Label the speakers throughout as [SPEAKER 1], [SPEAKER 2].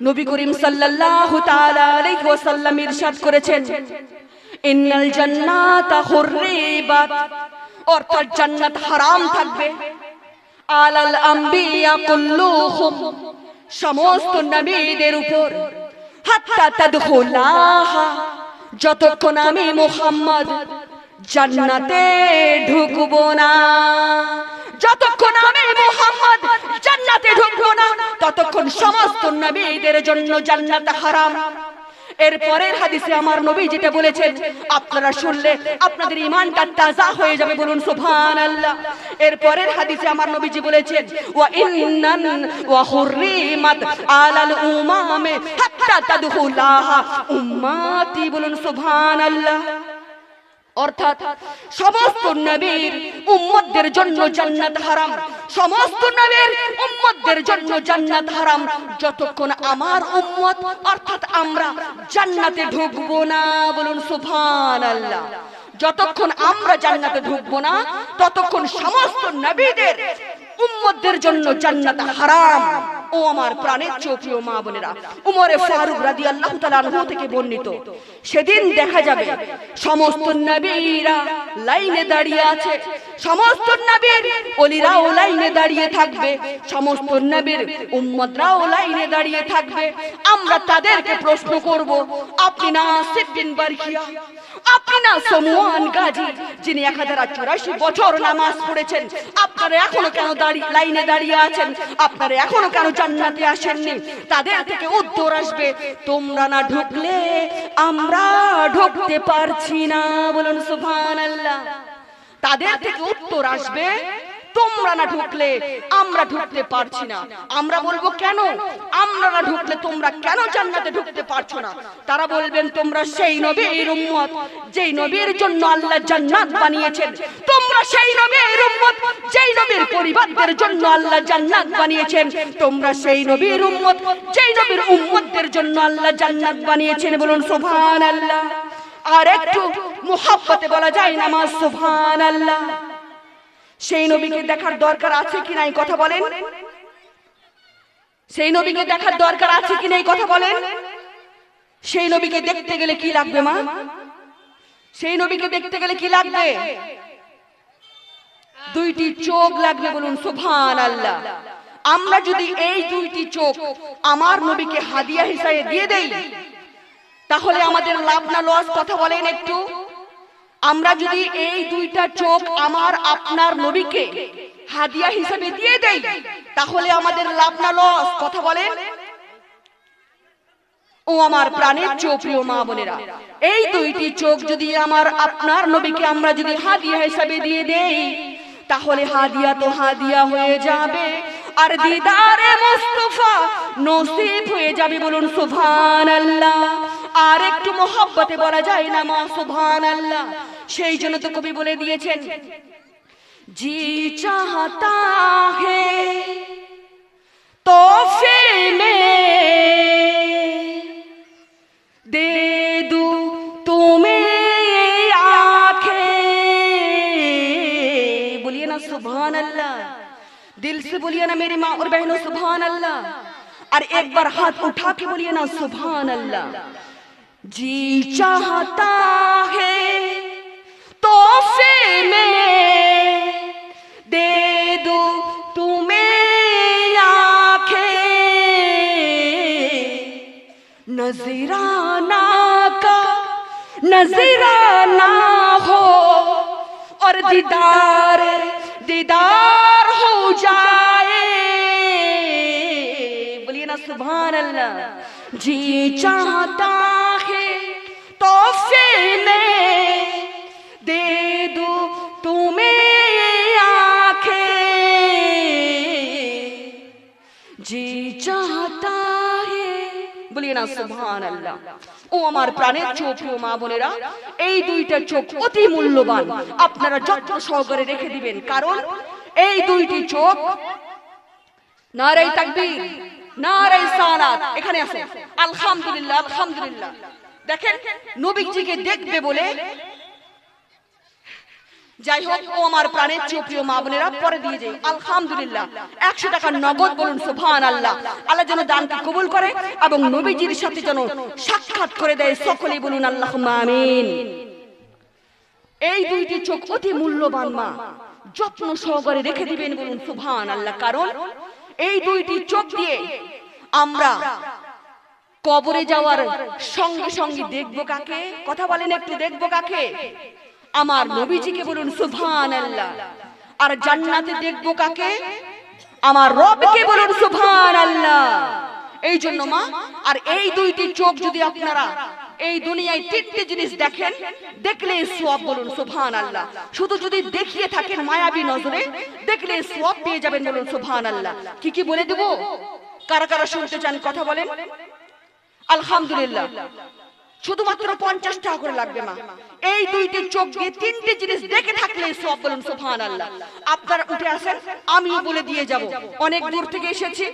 [SPEAKER 1] নবী করিম সাল্লাল্লাহু তাআলা আলাইহি ওয়াসাল্লাম ইরশাদ করেছেন, ইন্নাল জান্নাতা হুররিবাত অর্থাৎ জান্নাত হারাম থাকবে। আলাল আম্বিয়া কুল্লুহুম, সমস্ত নবীদের উপর, হাত্তা তাদখুলাহা, যতক্ষণ আমি মুহাম্মদ জান্নাতে ঢুকবো না। যতক্ষণ আমি মুহাম্মদ জান্নাতে না। ততক্ষণ সমস্ত নবীদের জন্য জান্নাত হারাম। এর হাদিসে আমার নবী যেটা বলেছেন, আপনারা শুনলে আপনাদের ইমানটা তাজা হয়ে যাবে বলুন পরের হাদিসে আমার নবীজি বলেছেন, ওয়া ইন্নান ওয়া হুররিমাত আলাল উমামে হাত্তা তাদখুলাহা উম্মতি, বলুন সুবহানাল্লাহ। অর্থাৎ সমস্ত নবীর উম্মতদের জন্য জান্নাত হারাম। সমস্ত নবীর উম্মতদের জন্য জান্নাত হারাম। যতক্ষণ আমার উম্মত, অর্থাৎ আমরা জান্নাতে ঢুকবো না, বলুন সুবহানাল্লাহ। যতক্ষণ আমরা জান্নাতে ঢুকবো না, ততক্ষণ সমস্ত নবীদের উম্মতদের জন্য জান্নাত হারাম। ও আমার প্রাণের চোখীয় মা বোনেরা, উমরে ফারুক রাদিয়াল্লাহু তাআলা আনহু থেকে বর্ণিত, সেদিন দেখা যাবে সমস্ত নবীরা লাইনে দাঁড়িয়ে আছে। সমস্ত নবীর ওলিরাও লাইনে দাঁড়িয়ে থাকবে, সমস্ত নবীর উম্মতরাও লাইনে দাঁড়িয়ে থাকবে। আমরা তাদেরকে প্রশ্ন করব, আপনি না সিদ্দিন বারকিয়া? আপনি না সমুয়ান যিনি এক হাজার চুরাশি বছর নামাজ পড়েছেন, আপনারা এখনও কেন দাঁড়িয়ে লাইনে দাঁড়িয়ে আছেন? আপনারা এখনও কেন জান্নাতে আসেননি? তাদের থেকে উত্তর আসবে, তোমরা না ঢুকলে আমরা ঢুকতে পারছি না। বলুন সুবহানাল্লাহ। তাদের থেকে উত্তর আসবে তোমরা না ঢুকলে আমরা ঢুকতে পারছি না। আমরা বলব কেন? আমরা না ঢুকলে তোমরা কেন জান্নাতে ঢুকতে পারছ না? তারা বলবেন, তোমরা সেই নবীর উম্মত, যেই নবীর জন্য আল্লাহ জান্নাত বানিয়েছেন। তোমরা সেই নবীর উম্মত, যেই নবীর পরিবারদের জন্য আল্লাহ জান্নাত বানিয়েছেন। তোমরা সেই নবীর উম্মত, যেই নবীর উম্মতদের জন্য আল্লাহ জান্নাত বানিয়েছেন। বলুন, সুবহানাল্লাহ। আর একটু মুহাব্বতে বলা যায় নামাজ সুবহানাল্লাহ। সেই নবীকে দেখার দরকার আছে কি নাই কথা বলেন? সেই নবীকে দেখার দরকার আছে কি নাই কথা বলেন? সেই নবীকে দেখতে গেলে কি লাগবে মা? সেই নবীকে দেখতে গেলে কি লাগবে? দুইটি চোখ লাগবে বলুন সুবহান আল্লাহ আমরা যদি এই দুইটি চোখ আমার নবীকে হাদিয়া হিসাবে দিয়ে দেই তাহলে আমাদের লাভ না লস কথা বলেন একটু। আমরা যদি এই দুইটা চোখ আমার আপনার নবীকে হাদিয়া হিসেবে দিয়ে দেই, তাহলে আমাদের লাভ না লস, কথা বলেন? ও আমার প্রাণের চোখ, প্রিয় মা বোনেরা, এই দুইটি চোখ যদি আমার আপনার নবীকে আমরা যদি হাদিয়া হিসাবে দিয়ে দেই, তাহলে হাদিয়া তো হাদিয়া হয়ে যাবে। আর দিদারে মুস্তফা নসিব হয়ে যাবে বলুন সুভান আল্লাহ আর একটু মোহব্বতে বলা যায় না মা সুভান আল্লাহ সেই জন্য তো কবি বলে দিয়েছেন, জি চাহতা হে, তোফে মে دل سے بولیے نا میری ماں اور بہنوں، سبحان اللہ۔ اور ایک بار ہاتھ اٹھا کے بولیے نا، سبحان اللہ۔ جی چاہتا ہے تو میں دے دو تمہیں آنکھیں۔ نظرانہ کا نظرانہ ہو اور دیدار دیدار۔ जाए बोलिए ना सुभान अल्लाह जी चाहता है तोहफे में दे दो तुम्हें आंखें जी चाहता है বলিয়ে না সুবহান আল্লাহ ও আমার প্রাণের চোখ ও মা বোনেরা এই দুইটা চোখ অতি মূল্যবান আপনারা যত্ন সহকারে রেখে দিবেন কারণ এই দুইটি চোখ, নারাই তাকবীর, নারাই সালাত, এখানে আছে। আলহামদুলিল্লাহ আলহামদুলিল্লাহ। দেখেন, নবীজিকে দেখবে বলে যাই হোক, ও আমার প্রাণের চেয়ে প্রিয় মা বোনেরা, পরে দিয়ে যাই। আলহামদুলিল্লাহ, একশো টাকা নগদ বলুন সুবহান আল্লাহ আল্লাহ যেন দানকে কবুল করে এবং নবীজির সাথে যেন সাক্ষাৎ করে দেয়, সকলেই বলুন আল্লাহ আমিন। এই দুইটি চোখ অতি মূল্যবান মা। যত্ন সহকারে রেখে দিবেন বলুন সুভান আল্লাহ কারণ এই দুইটি চোখ দিয়ে আমরা কবরে যাওয়ার সঙ্গে সঙ্গে দেখব কাকে? কথা বলেন একটু, দেখব কাকে? আমার নবীজিকে বলুন সুভান আল্লাহ আর জান্নাতে দেখব কাকে? আমার রবকে বলুন সুভান আল্লাহ এই জন্য মা, আর এই দুইটি চোখ যদি আপনারা এই দুনিয়ায় তিনটি জিনিস দেখেন, দেখলে সোয়াব বলুন সোভান আল্লাহ শুধু যদি দেখিয়ে থাকেন মায়াবী নজরে, দেখলে সোয়াব পেয়ে যাবেন বলুন সোভান আল্লাহ কি কি বলে দেব? কারা কারা শুনতে চান কথা বলেন? আলহামদুলিল্লাহ। শুধুমাত্র পঞ্চাশ টাকা করে লাগবে মা। এই দুইটি চোখ দিয়ে তিনটি জিনিস দেখে থাকলে সব বলুন সোফান আল্লাহ আপনারা উঠে আসেন আমিও বলে দিয়ে যাব। অনেক দূর থেকে এসেছি।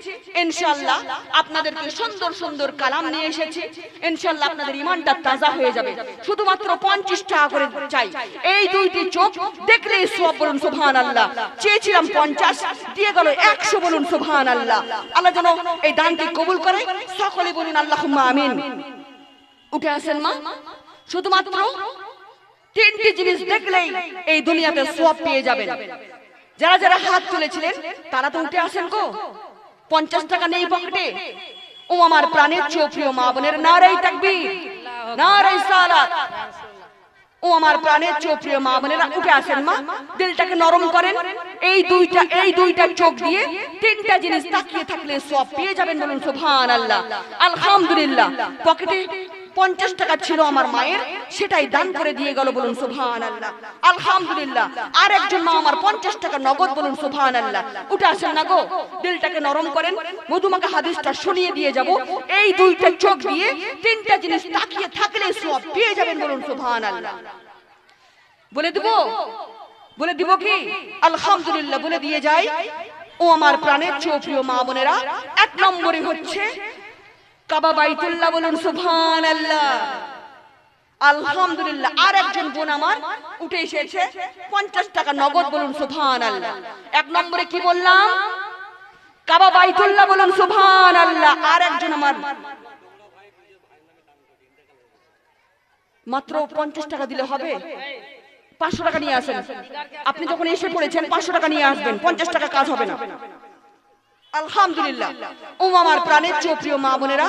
[SPEAKER 1] ইনশাল্লাহ আপনাদেরকে সুন্দর সুন্দর কালাম নিয়ে এসেছি। ইনশাল্লাহ আপনাদের ইমানটা তাজা হয়ে যাবে। শুধুমাত্র পঞ্চাশ টাকা করে চাই। এই দুইটি চোখ দেখলে সব বলুন সোফান আল্লাহ চেয়েছিলাম পঞ্চাশ, দিয়ে গেল একশো বলুন সোফান আল্লাহ আল্লাহ যেন এই দানকে কবুল করে। সকলে বলুন আল্লাহ আমিন। উঠে আসেন মা। শুধুমাত্র তিনটি জিনিস দেখলেই এই দুনিয়াতে সব পেয়ে যাবেন। যারা যারা হাত তুলেছিলেন, তারা তো উঠে আসেন গো। পঞ্চাশ টাকা নেই পকেটে। ও আমার প্রাণের চেয়েও প্রিয় মা বোনের নারাই তাকবীর, নারাই সালাত। ও আমার প্রাণের চেয়েও প্রিয় মা বোনেরা উঠে আসেন মা। দিলটাকে নরম করেন। এই দুইটা এই দুইটা চোখ দিয়ে তিনটা জিনিস তাকিয়ে থাকলে সব পেয়ে যাবেন বলুন সুবহান আল্লাহ আলহামদুলিল্লাহ। পকেটে পঞ্চাশ টাকা ছিল আমার মায়ের সেটাই দান করে দিয়ে গেল বলুন সুবহান আল্লাহ আলহামদুলিল্লাহ। আর একজন মা আমার পঞ্চাশ টাকা নগদ বলুন সুবহান আল্লাহ উঠে আসেন না গো। দিলটাকে নরম করেন। মধুমাকে হাদিসটা শুনিয়ে দিয়ে যাব। এই দুইটা চোখ দিয়ে তিনটা জিনিস তাকিয়ে থাকলে সব পেয়ে যাবেন বলুন সুবহান আল্লাহ বলে দিব? বলে দিব কি? আলহামদুলিল্লাহ বলে দিয়ে যাই। ও আমার প্রাণের চেয়েও প্রিয় মা বোনেরা এক নম্বরে হচ্ছে কাবা বাইতুল্লাহ বলুন সুবহান আল্লাহ আলহামদুলিল্লাহ আর একজন বোন আমার উঠে এসেছে, পঞ্চাশ টাকা নগদ বলুন সুবহান আল্লাহ এক নম্বরে কি বললাম? কাবা বাইতুল্লাহ বলুন সুবহান আল্লাহ আর একজন আমার মাত্র পঞ্চাশ টাকা দিলে হবে। পাঁচশো টাকা নিয়ে আসেন। আপনি যখন এসে পড়েছেন, পাঁচশো টাকা নিয়ে আসবেন, পঞ্চাশ টাকা কাজ হবে না। আলহামদুলিল্লাহ। ও আমার প্রাণের চেয়েও প্রিয় মা বোনেরা,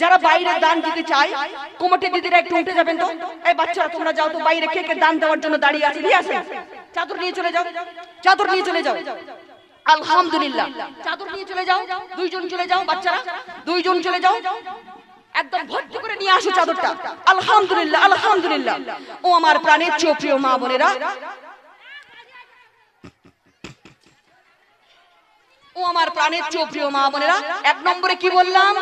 [SPEAKER 1] যারা বাইরে দান দিতে চায় কোমটে দিদিরা একটু উঠে যাবেন তো? এই বাচ্চারা, তোমরা যাও তো বাইরে কে কে দান দেওয়ার জন্য দাঁড়িয়ে আছে। নিয়ে আসেন। চাদর নিয়ে চলে যাও। চাদর নিয়ে চলে যাও। আলহামদুলিল্লাহ। চাদর নিয়ে চলে যাও। দুইজন চলে যাও, বাচ্চারা। দুইজন চলে যাও। একদম ভর্তি করে নিয়ে আসো চাদরটা। আলহামদুলিল্লাহ আলহামদুলিল্লাহ। ও, আমার প্রাণের চেয়েও প্রিয় মা বোনেরা ও আমার প্রাণের চেয়েও প্রিয় মা বোনেরা, এক নম্বরে কি বললাম?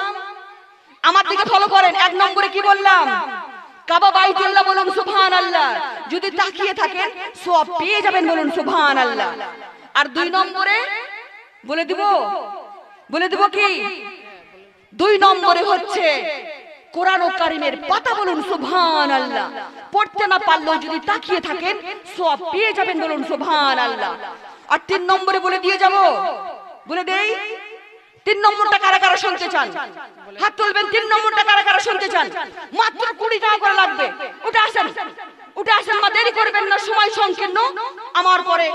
[SPEAKER 1] আমার দিকে ফলো করেন, এক নম্বরে কি বললাম? কাবা বাইতুল্লাহ বলুন সুবহান আল্লাহ যদি তাকিয়ে থাকেন সব পেয়ে যাবেন বলুন সুবহান আল্লাহ আর দুই নম্বরে বলে দিব বলে দিব কি? দুই নম্বরে হচ্ছে কোরআন ও কারিমের পাতা বলুন সুবহান আল্লাহ পড়তে না পারলেও যদি তাকিয়ে থাকেন সব পেয়ে যাবেন বলুন সুবহান আল্লাহ আর তিন নম্বরে বলে দিয়ে যাব বলে দেই তিন নম্বরটা কারা কারা শুনতে চান? হাত তুলবেন তিন নম্বরটা কারা কারা শুনতে চান? মাত্র কুড়ি টাকা করে লাগবে। ওটা আসেন। ওটা আসেন মা দেরি করবেন না সময় সংকীর্ণ। আমার পরে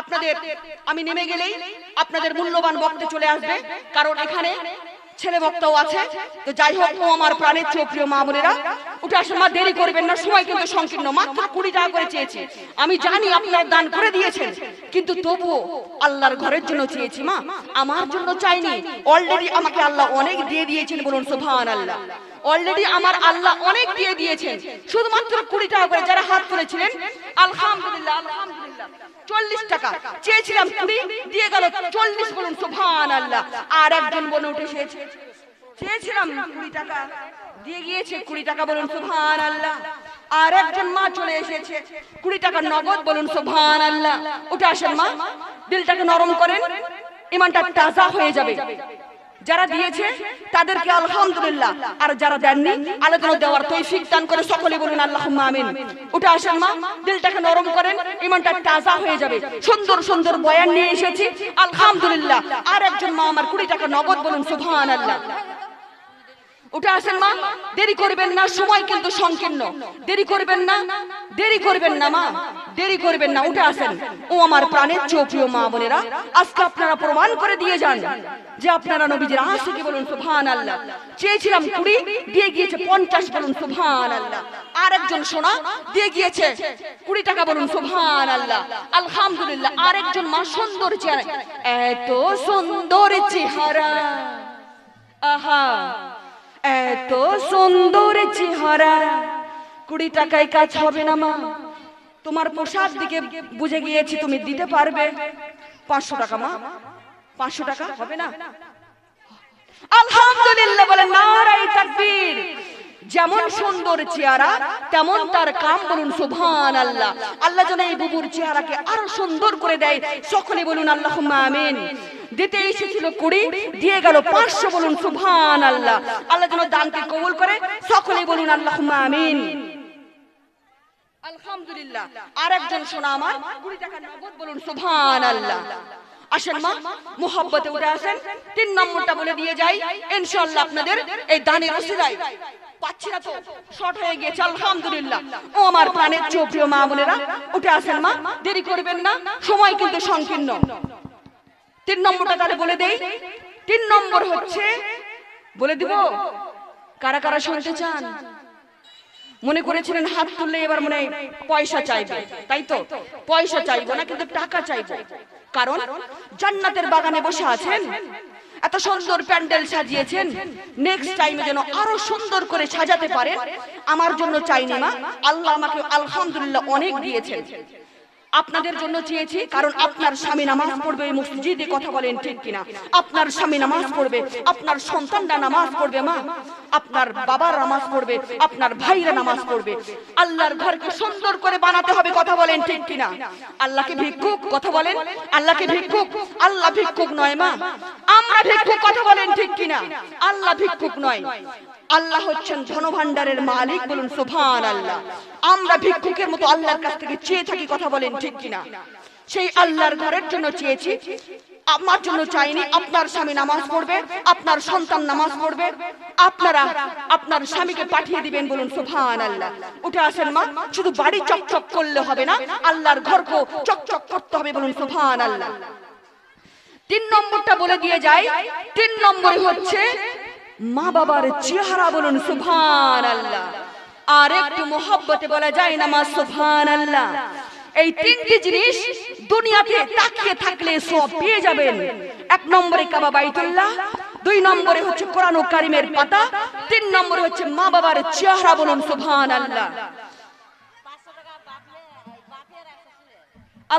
[SPEAKER 1] আপনাদের আমি নেমে গেলেই আপনাদের মূল্যবান বক্তে চলে আসবে। কারণ এখানে ছেলে বক্তাও আছে। তো যাই হোক, ও আমার প্রাণের চেয়ে প্রিয় মা বোনেরা, উঠে আসুন, মা, দেরি করবেন না, সময় কিন্তু সংকীর্ণ, মাত্র কুড়ি টাকা করে চেয়েছে। আমি জানি আপনার দান করে দিয়েছেন, কিন্তু তবুও আল্লাহর ঘরের জন্য চেয়েছি, মা। আমার জন্য চাইনি অলরেডি আমাকে আল্লাহ অনেক দিয়ে দিয়েছেন বলুন, সুবহানাল্লাহ। আল্লাহ অলরেডি আমার আল্লাহ অনেক দিয়ে দিয়েছেন। শুধুমাত্র কুড়ি টাকা করে যারা হাত তুলেছিলেন আলহামদুলিল্লাহ আলহামদুলিল্লাহ। চল্লিশ টাকা। চেয়েছিলাম কুড়ি দিয়ে গেল চল্লিশ বলুন সুবহান আল্লাহ আর একজন বলে উঠে এসেছে। চেয়েছিলাম কুড়ি টাকা। দিয়ে গিয়েছে কুড়ি টাকা বলুন সুবহান আল্লাহ আর একজন মা চলে এসেছে। কুড়ি টাকা নগদ বলুন সুবহান আল্লাহ উঠে আসেন মা দিলটাকে নরম করেন। ইমানটা তাজা হয়ে যাবে। যারা দিয়েছে, তাদেরকে আলহামদুলিল্লাহ। আর যারা দেননি, আলোচনা দেওয়ার তৈফিক দান করে সকলে বলুন আল্লাহ আমিন। উঠে আসেন মা, দিলটাকে নরম করেন ইমানটা তাজা হয়ে যাবে। সুন্দর সুন্দর বয়ান নিয়ে এসেছি। আলহামদুলিল্লাহ। আর একজন মা আমার কুড়ি টাকা নগদ বলুন সুবহান আল্লাহ উঠে আসেন মা, দেরি করবেন না, সময় কিন্তু সংকীর্ণ। দেরি করবেন না, দেরি করবেন না মা, দেরি করবেন না, উঠে আসেন। ও আমার প্রাণের চৌপ্রিয় মা বোনেরা, আজকে আপনারা প্রমাণ করে দিয়ে যান যে আপনারা নবীজির আশিকে বলুন সুবহান আল্লাহ চেয়েছিলাম কুড়ি, দিয়ে গিয়েছে পঞ্চাশ বলুন সুবহান আল্লাহ আর একজন সোনা, দিয়ে গিয়েছে কুড়ি টাকা বলুন সুবহান আল্লাহ আলহামদুলিল্লাহ আর একজন মা সুন্দর চেহারা। এত সুন্দর চেহারা। আহা। এত সুন্দর চেহারা। কুড়ি টাকায় কাজ হবে না, মা। তোমার পোশাক দিকে বুঝে গিয়েছি তুমি দিতে পারবে। পাঁচশো টাকা, মা। পাঁচশো টাকা হবে না? আলহামদুলিল্লাহ বলে নারাই তাকবীর। যেমন সুন্দর চেহারা, তেমন তার কাম বলুন সুবহান আল্লাহ আল্লাহ যেন এই বুবুর চেহারাকে আরও সুন্দর করে দেয়। সকলে বলুন আল্লাহ আমিন। দিতে এসেছিল কুড়ি, দিয়ে গেল পাঁচশো বলুন সুবহান আল্লাহ আল্লাহ যেন দানকে কবুল করে সকলে বলুন আল্লাহ আমিন। আলহামদুলিল্লাহ। আর একজন শোনা আমার, কুড়ি টাকা নগদ বলুন সুবহান আল্লাহ আসেন মা, মোহাব্বতে উঠে আসেন, তিন নম্বরটা বলে দিয়ে যাই, ইনশাআল্লাহ আপনাদের এই দানের পাচ্ছি না তো, শর্ট হয়ে গিয়েছে, আলহামদুলিল্লাহ। ও আমার প্রাণের চোপ্রিয় মা বোনেরা, উঠে আসেন মা, দেরি করবেন না, সময় কিন্তু সংকীর্ণ। তিন নম্বরটা তাহলে বলে দেই। তিন নম্বর হচ্ছে, বলে দিব, কারা কারা শুনতে চান? মনে করেছিলেন হাত তুললে এবার মনে পয়সা চাইবে। তাই তো? পয়সা চাইব না, কিন্তু টাকা চাইব। কারণ জান্নাতের বাগানে বসে আছেন, এত সুন্দর প্যান্ডেল সাজিয়েছেন নেক্সট টাইমে যেন আরও সুন্দর করে সাজাতে পারেন। আমার জন্য চাইনি মা আল্লাহ আমাকে আলহামদুলিল্লাহ অনেক দিয়েছেন। আপনাদের জন্য চেয়েছি, কারণ আপনার স্বামী নামাজ পড়বে মসজিদে কথা বলেন ঠিক কিনা? আপনার স্বামী নামাজ পড়বে, আপনার সন্তানরা নামাজ পড়বে, মা। আপনার বাবার নামাজ পড়বে, আপনার ভাইরা নামাজ পড়বে। আল্লাহর ঘরকে সুন্দর করে বানাতে হবে, কথা বলেন ঠিক কিনা? আল্লাহকে ভিক্ষুক, কথা বলেন? আল্লাহকে ভিক্ষুক? আল্লাহ ভিক্ষুক নয় মা। আমরা ভিক্ষুক, কথা বলেন ঠিক কিনা? আল্লাহ ভিক্ষুক নয়। আল্লাহ হচ্ছেন ধনভাণ্ডারের মালিক বলুন সুভান আল্লাহ আমরা ভিক্ষুকের মতো আল্লাহর কাছ থেকে চেয়ে থাকি, কথা বলেন ঠিক কিনা? সেই আল্লাহর ঘরের জন্য চেয়েছি। আমার জন্য চাইনি আপনার স্বামী নামাজ পড়বে আপনার সন্তান নামাজ পড়বে আপনারা আপনার স্বামীকে পাঠিয়ে দিবেন বলুন সুভান আল্লাহ উঠে আসেন মা শুধু বাড়ি চকচক করলে হবে না আল্লাহর ঘরকে চকচক করতে হবে বলুন সুফান আল্লাহ তিন নম্বরটা বলে দিয়ে যায় তিন নম্বরে হচ্ছে মা বাবার চেহারা বলুন সুফান আল্লাহ আর একটু মোহব্বতে বলা যায় না মা সুভান আল্লাহ এই তিনটি জিনিস দুনিয়াতে তাকিয়ে থাকলে সব পেয়ে যাবেন। এক নম্বরে কাবা বাইতুল্লাহ, দুই নম্বরে হচ্ছে কোরআন কারিমের পাতা, তিন নম্বরে হচ্ছে মা বাবার চেহারা বলুন সুভান আল্লাহ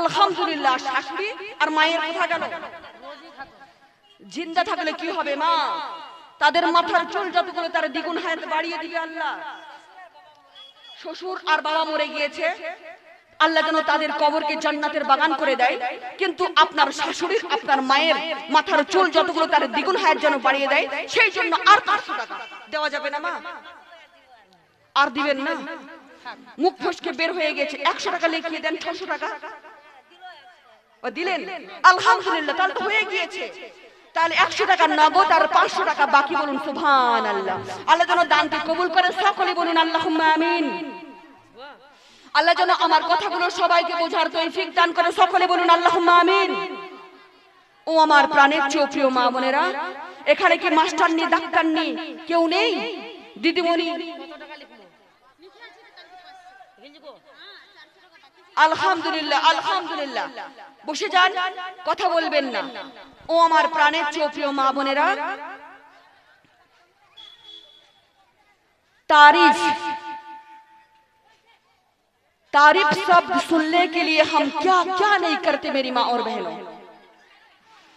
[SPEAKER 1] আলহামদুলিল্লাহ শাশুড়ি আর মায়ের কথা গেল। জিন্দা থাকলে কি হবে মা? তাদের মাথার চুল যতগুলো, তার দ্বিগুণ হায়াত বাড়িয়ে দিবে আল্লাহ। শ্বশুর আর বাবা মরে গিয়েছে। আল্লাহ যেন তাদের কবরকে জান্নাতের বাগান করে দেয়। কিন্তু আপনার শাশুড়ির আপনার মায়ের মাথার চুল যতগুলো তার দ্বিগুণ হায়াত যেন বাড়িয়ে দেয়, সেই জন্য আর পাঁচশো টাকা দেওয়া যাবে না, মা। আর দিবেন না। মুখ ফসকে বের হয়ে গেছে। একশো টাকা লিখিয়ে দেন ছশো টাকা। দিলেন? আলহামদুলিল্লাহ, তাহলে তো হয়ে গিয়েছে। তাহলে একশো টাকা নগদ আর পাঁচশো টাকা বাকি বলুন সুভান আল্লাহ আল্লাহ যেন দানকে কবুল করে সকলে বলুন আল্লাহ আমিন। আল্লাহ যেন আমার কথাগুলো সবাইকে বোঝার তৌফিক দান করে। সকলে বলুন আল্লাহ আমিন। ও আমার প্রাণের চোপ্রিয় মা বোনেরা, এখানে কি মাস্টার নেই, ডাক্তার নেই, কেউ নেই? দিদিমণি, আলহামদুলিল্লাহ আলহামদুলিল্লাহ। বসে যান, কথা বলবেন না। ও আমার প্রাণের চোপ্রিয় মা বোনেরা تعریف سب سننے کے لیے ہم کیا کیا نہیں کرتے میری ماں اور بہنوں؟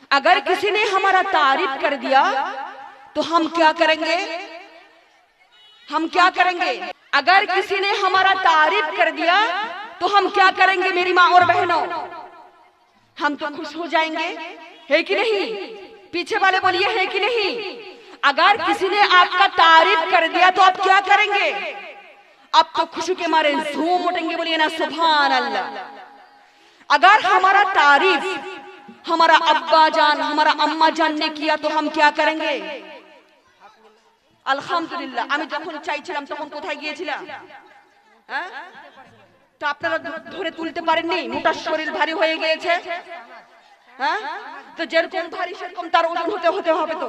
[SPEAKER 1] اگر کسی نے ہمارا تعریف کر دیا، تو ہم کیا کریں گے؟ ہم کیا کریں گے؟ اگر کسی نے ہمارا تعریف کر دیا، تو ہم کیا کریں گے میری ماں اور بہنوں؟ ہم تو خوش ہو جائیں گے، ہے کہ نہیں؟ پیچھے والے بولیے، ہے کہ نہیں؟ اگر کسی نے آپ کا تعریف کر دیا، تو آپ کیا کریں گے؟ आप तो खुशी के मारे झूम उठेंगे बोलिए ना सुभान अल्लाह अगर हमारा तारीफ हमारा अब्बा जान हमारा अम्मा जान ने किया तो हम क्या करेंगे আলহামদুলিল্লাহ আমি যখন চাইছিলাম তখন কোথায় গিয়েছিলাম হ্যাঁ তো আপনারা ধরে তুলতে পারেননি মোটা শরীর ভারী হয়ে গিয়েছে হ্যাঁ তো যেরকম ভারী সেরকম তার ওজন হতে হতে হবে তো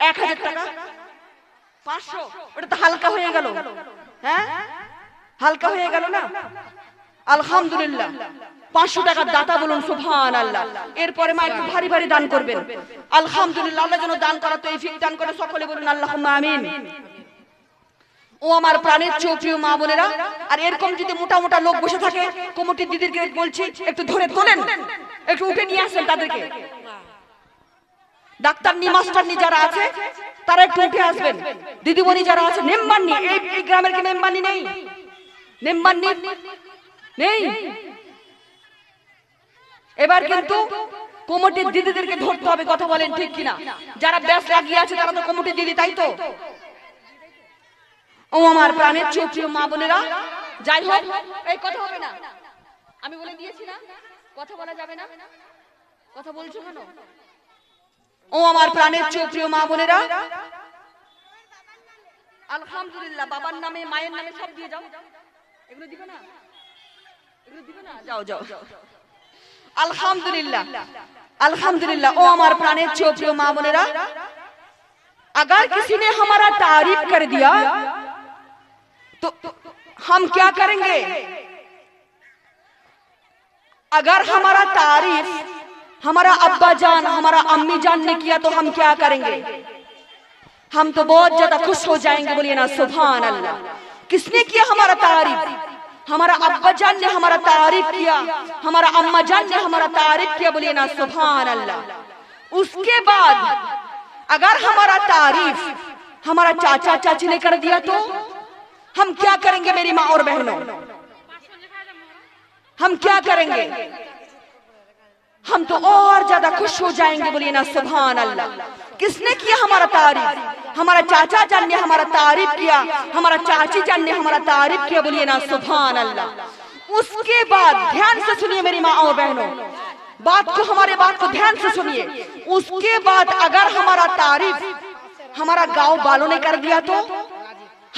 [SPEAKER 1] এক হাজার টাকা পাঁচশো ওটা তো হালকা হয়ে গেল হ্যাঁ? হালকা হয়ে গেল না? আলহামদুলিল্লাহ। পাঁচশো টাকার দাতা বলুন সুভান আল্লাহ এরপরে মা একটু ভারী ভারী দান করবেন। আলহামদুলিল্লাহ, আল্লাহ যেন দান করা তো এই দান করে সকলে বলুন আল্লাহ আমিন। ও আমার প্রাণের চৌপ্রিয় মা বোনেরা, আর এরকম যদি মোটা মোটা লোক বসে থাকে, কমিটির দিদিরকে বলছি, একটু ধরে তোলেন। একটু উঠে নিয়ে আসেন তাদেরকে। ডাক্তার নি মাস্টার নি যারা আছে তারা একটু উঠে আসবেন। দিদিমণি যারা আছে নেম্বান্নি এই এই গ্রামের কি নেম্বান্নি নেই? নেম্বান্নি নেই? এবার কিন্তু কমিটির দিদিদেরকে ধরতে হবে কথা বলেন ঠিক কিনা। যারা ব্যাস লাগিয়ে আছে তারা তো কমিটির দিদি তাই তো? ও আমার প্রাণের চৌপ্রিয় মা বোনেরা যাই হোক এই কথা হবে না। আমি বলে দিয়েছি না কথা বলা যাবে না। কথা বলছো কেন? ও আমার প্রাণের চৌপ্রিয় মা বোনেরা আলহামদুলিল্লাহ বাবার নামে মায়ের নামে সব দিয়ে যাও এগুলো দিবে না এগুলো দিবে না যাও যাও আলহামদুলিল্লাহ ہمارا ابا جان ہمارا امی جان نے کیا تو ہم کیا کریں گے؟ ہم تو بہت زیادہ خوش ہو جائیں گے بولیے نا سبحان اللہ۔ کس نے کیا ہمارا تعریف؟ ہمارا ابا جان نے ہمارا تعریف کیا۔ ہمارا اما جان نے ہمارا تعریف کیا بولیے نا سبحان اللہ۔ اس کے بعد اگر ہمارا تعریف ہمارا چاچا چاچی نے کر دیا تو ہم کیا کریں گے میری ماں اور بہنوں؟ ہم کیا کریں گے؟ ہم تو اور زیادہ خوش ہو جائیں گے بولیے نا سبحان اللہ کس نے کیا ہمارا تعریف؟ ہمارا چاچا جان نے ہمارا تعریف کیا، ہمارا چاچی جان نے ہمارا تعریف کیا بولیے نا سبحان اللہ اس کے بعد دھیان سے سنیے میری ماں اور بہنوں۔ بات کو، ہمارے بات کو دھیان سے سنیے۔ اس کے بعد اگر ہمارا تعریف ہمارا گاؤں والوں نے کر دیا تو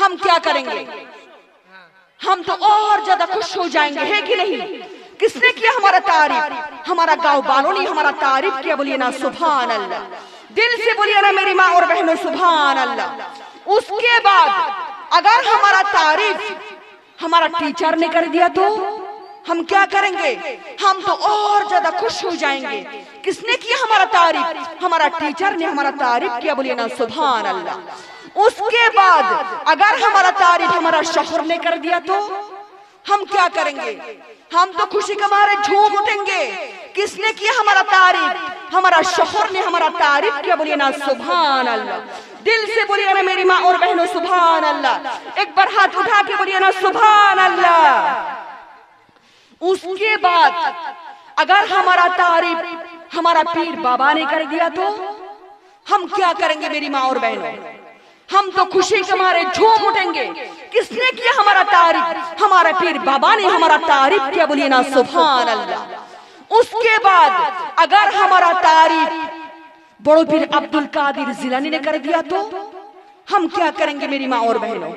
[SPEAKER 1] ہم کیا کریں گے؟ ہم تو اور زیادہ خوش ہو جائیں گے، ہے کہ نہیں؟ کس نے کیا ہمارا تعریف؟ ہمارا گاؤں بانوں نے ہمارا تعریف کیا، بولیے نا، سبحان اللہ۔ دل سے بولیے نا میری ماں اور بہنوں، سبحان اللہ۔ اس کے بعد اگر ہمارا تعریف ہمارا ٹیچر نے کر دیا تو ہم کیا کریں گے؟ ہم تو اور زیادہ خوش ہو جائیں گے۔ کس نے کیا ہمارا تعریف؟ ہمارا ٹیچر نے ہمارا تعریف کیا، بولیے نا، سبحان اللہ۔ اس کے بعد اگر ہمارا تعریف ہمارا شوہر نے کر دیا تو ہم کیا کریں گے؟ ہم تو خوشی کے مارے جھوم اٹھیں گے۔ کس نے کیا ہمارا تعریف؟ ہمارا شوہر نے ہمارا تعریف کیا، بولیے نا سبحان اللہ دل سے بولیے نا، میری ماں اور بہنوں سبحان اللہ ایک بار ہاتھ اٹھا کے بولیے نا سبحان اللہ اس کے بعد اگر ہمارا تعریف ہمارا پیر بابا نے کر دیا تو ہم کیا کریں گے، میری ماں اور بہنوں؟ ہم تو خوشی کے مارے جھوم اٹھیں گے۔ کس نے کیا ہمارا تعریف؟ ہمارا پیر بابا نے ہمارا تعریف کیا بلینا نا سبحان اللہ۔ اس کے بعد اگر ہمارا تعریف بڑو پیر عبد القادر نے کر دیا تو ہم کیا کریں گے میری ماں اور بہنوں؟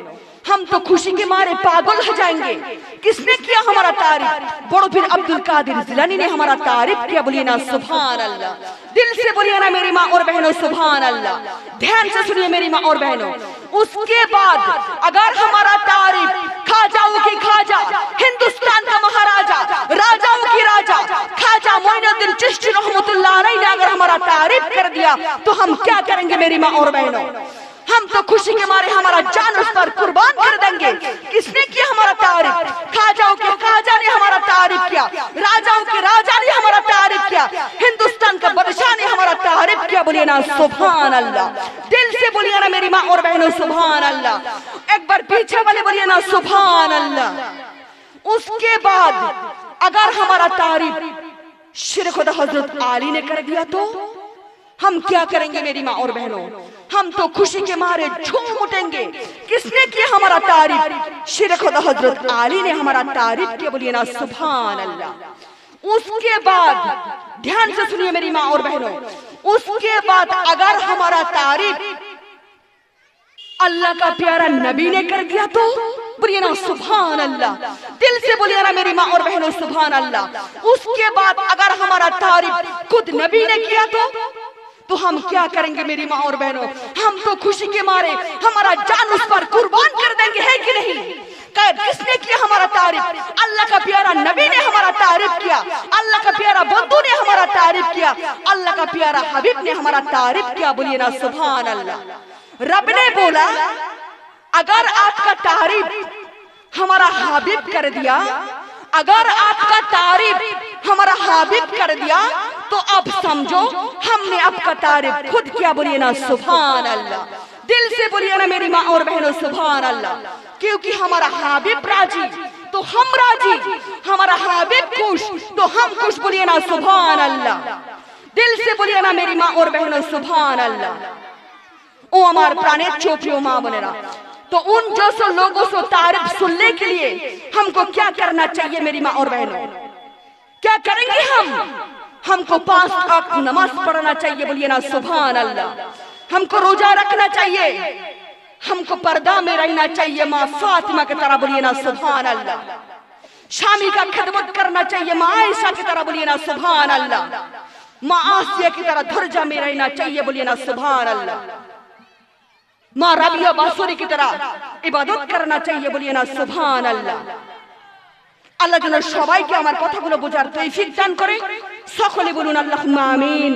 [SPEAKER 1] ہم تو خوشی کے مارے پاگل ہو جائیں گے۔ کس نے کیا ہمارا تعریف؟ بڑو پھر عبدالقادر زلانی نے ہمارا تعریف کیا، بولیے سبحان اللہ دل سے بولیے میری ماں اور بہنوں سبحان اللہ دھیان سے سنیے میری ماں اور بہنوں۔ اس کے بعد اگر ہمارا تعریف کھا جاؤ کی کھا جا ہندوستان کا مہاراجا راجاؤں کی راجہ کھا جا مہین الدین چشتی رحمت اللہ علیہ نے اگر ہمارا تعریف کر دیا، تو ہم کیا کریں گے میری ماں اور بہنوں؟ ہم تو خوشی کے مارے ہمارا جان اس پر قربان کر دیں گے۔ کس نے کیا ہمارا تعریف؟ خاجہوں کے خاجہ نے ہمارا تعریف کیا۔ راجہوں کے راجہ نے ہمارا تعریف کیا۔ ہندوستان کا بدشاہ نے ہمارا تعریف کیا۔ بولیے نا، سبحان اللہ۔ دل سے بولیے نا میری ماں اور بہنوں، سبحان اللہ۔ ایک بار پیچھے والے بولیے نا، سبحان اللہ۔ اس کے بعد اگر ہمارا تعریف شرک خدا حضرت علی نے کر دیا تو؟ ہم کیا کریں گے میری ماں اور بہنوں؟ ہم تو خوشی کے مارے جھوم اٹھیں گے۔ کس نے کیا ہمارا تعریف؟ شیر خدا حضرت علی نے ہمارا تعریف کیا بولیے نا سبحان اللہ۔ اس کے بعد دھیان سے سنیے میری ماں اور بہنوں۔ اس کے بعد اگر ہمارا تعریف اللہ کا پیارا نبی نے کر دیا تو؟ بولیے نا سبحان اللہ۔ دل سے بولیے نا میری ماں اور بہنوں سبحان اللہ۔ اس کے بعد اگر ہمارا تعریف خود نبی نے کیا تو؟ تو ہم کیا کریں گے میری ماں اور بہنوں؟ ہم تو خوشی کے مارے ہمارا جان اس پر قربان کر دیں گے ہے کہ نہیں؟ کس نے کیا ہمارا تعریف اللہ کا پیارا نبی نے ہمارا تعریف کیا۔ اللہ کا پیارا بدو نے ہمارا تعریف کیا۔ اللہ کا پیارا حبیب نے ہمارا تعریف کیا۔ بولیے نا سبحان اللہ رب نے بولا اگر آپ کا تعریف ہمارا حبیب کر دیا اگر آپ کا تعریف ہمارا حبیب کر دیا تو اب سمجھو، ہم نے اب کا تعریف خود کیا بولیے نا، سبحان اللہ۔ دل سے بولیے نا میری ماں اور بہنوں، سبحان اللہ۔ کیونکہ ہمارا حابب راجی تو ہم راجی ہمارا حابب خوش، تو ہم خوش بولیے نا، سبحان اللہ۔ دل سے بولیے نا میری ماں اور بہنوں، سبحان اللہ۔ او ہمار پرانے چوپیو ماں بنے رہا تو ان جو سو لوگوں سو تعریف سننے کے لیے ہم کو کیا کرنا چاہیے میری ماں اور بہنوں؟ کیا کریں گے ہم؟ ہم کو پاس آنکھ نماز پڑھنا چاہیے، بولیے نا سبحان اللہ ہم کو روزہ رکھنا چاہیے۔ ہم کو پردہ میں رہنا چاہیے، ماں فاطمہ کی طرح، بولیے نا سبحان اللہ شامی کا خدمت کرنا چاہیے، ماں عائشہ کی طرح، بولیے نا سبحان اللہ ماں آسیہ کی طرح درجہ میں رہنا چاہیے، بولیے نا سبحان اللہ ماں ربیہ باسوری کی طرح عبادت کرنا چاہیے، بولیے نا سبحان اللہ اللہ جنہ সবাইকে আমার কথাগুলো বোঝার তৌফিক দান করে সকলে বলুন আল্লাহ আমিন